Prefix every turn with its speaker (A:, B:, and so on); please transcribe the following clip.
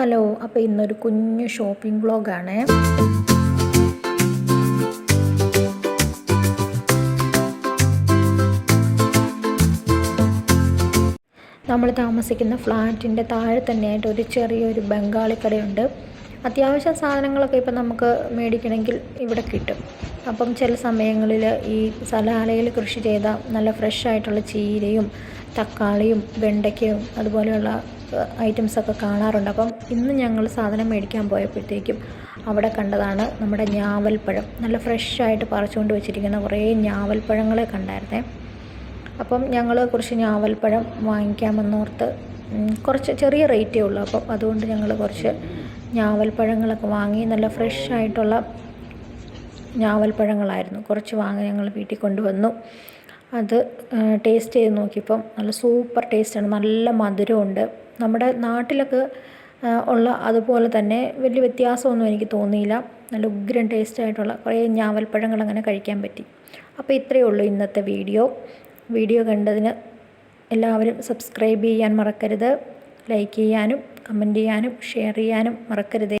A: Hello അപ്പോൾ ഇന്നൊരു കുഞ്ഞു ഷോപ്പിംഗ് വ്ളോഗാണ് നമ്മൾ താമസിക്കുന്ന ഫ്ലാറ്റിന്റെ താഴെ തന്നെയായിട്ട് ഒരു ചെറിയൊരു ബംഗാളി കടയുണ്ട് അത്യാവശ്യം സാധനങ്ങളൊക്കെ ഇപ്പം നമുക്ക് മേടിക്കണമെങ്കിൽ ഇവിടെ കിട്ടും. അപ്പം ചില സമയങ്ങളിൽ ഈ സലാലയിൽ കൃഷി ചെയ്ത നല്ല ഫ്രഷ് ആയിട്ടുള്ള ചീരയും തക്കാളിയും വെണ്ടയ്ക്കയും അതുപോലെയുള്ള ഐറ്റംസൊക്കെ കാണാറുണ്ട്. അപ്പം ഇന്ന് ഞങ്ങൾ സാധനം മേടിക്കാൻ പോയപ്പോഴത്തേക്കും അവിടെ കണ്ടതാണ് നമ്മുടെ ഞാവൽപ്പഴം. നല്ല ഫ്രഷായിട്ട് പറിച്ചുകൊണ്ട് വെച്ചിരിക്കുന്ന കുറേ ഞാവൽപ്പഴങ്ങളെ കണ്ടായിരുന്നേ. അപ്പം ഞങ്ങൾ കുറച്ച് ഞാവൽപ്പഴം വാങ്ങിക്കാമെന്നോർത്ത് കുറച്ച് ചെറിയ റേറ്റേ ഉള്ളൂ. അപ്പം അതുകൊണ്ട് ഞങ്ങൾ കുറച്ച് ഞാവൽപ്പഴങ്ങളൊക്കെ വാങ്ങി നല്ല ഫ്രഷ് ആയിട്ടുള്ള ഞാവൽപ്പഴങ്ങളായിരുന്നു. കുറച്ച് വാങ്ങി ഞങ്ങൾ വീട്ടിൽ കൊണ്ടുവന്നു. അത് ടേസ്റ്റ് ചെയ്ത് നോക്കിയപ്പം നല്ല സൂപ്പർ ടേസ്റ്റാണ് നല്ല മധുരമുണ്ട്. നമ്മുടെ നാട്ടിലൊക്കെ ഉള്ള അതുപോലെ തന്നെ വലിയ വ്യത്യാസമൊന്നും എനിക്ക് തോന്നിയില്ല. നല്ല ഉഗ്രൻ ടേസ്റ്റായിട്ടുള്ള കുറേ ഞാവൽപ്പഴങ്ങൾ അങ്ങനെ കഴിക്കാൻ പറ്റി. അപ്പോൾ ഇത്രയേ ഉള്ളൂ ഇന്നത്തെ വീഡിയോ. വീഡിയോ കണ്ടതിന് എല്ലാവരും സബ്സ്ക്രൈബ് ചെയ്യാൻ മറക്കരുത്. ലൈക്ക് ചെയ്യാനും കമന്റ് ചെയ്യാനും ഷെയർ ചെയ്യാനും മറക്കരുത്.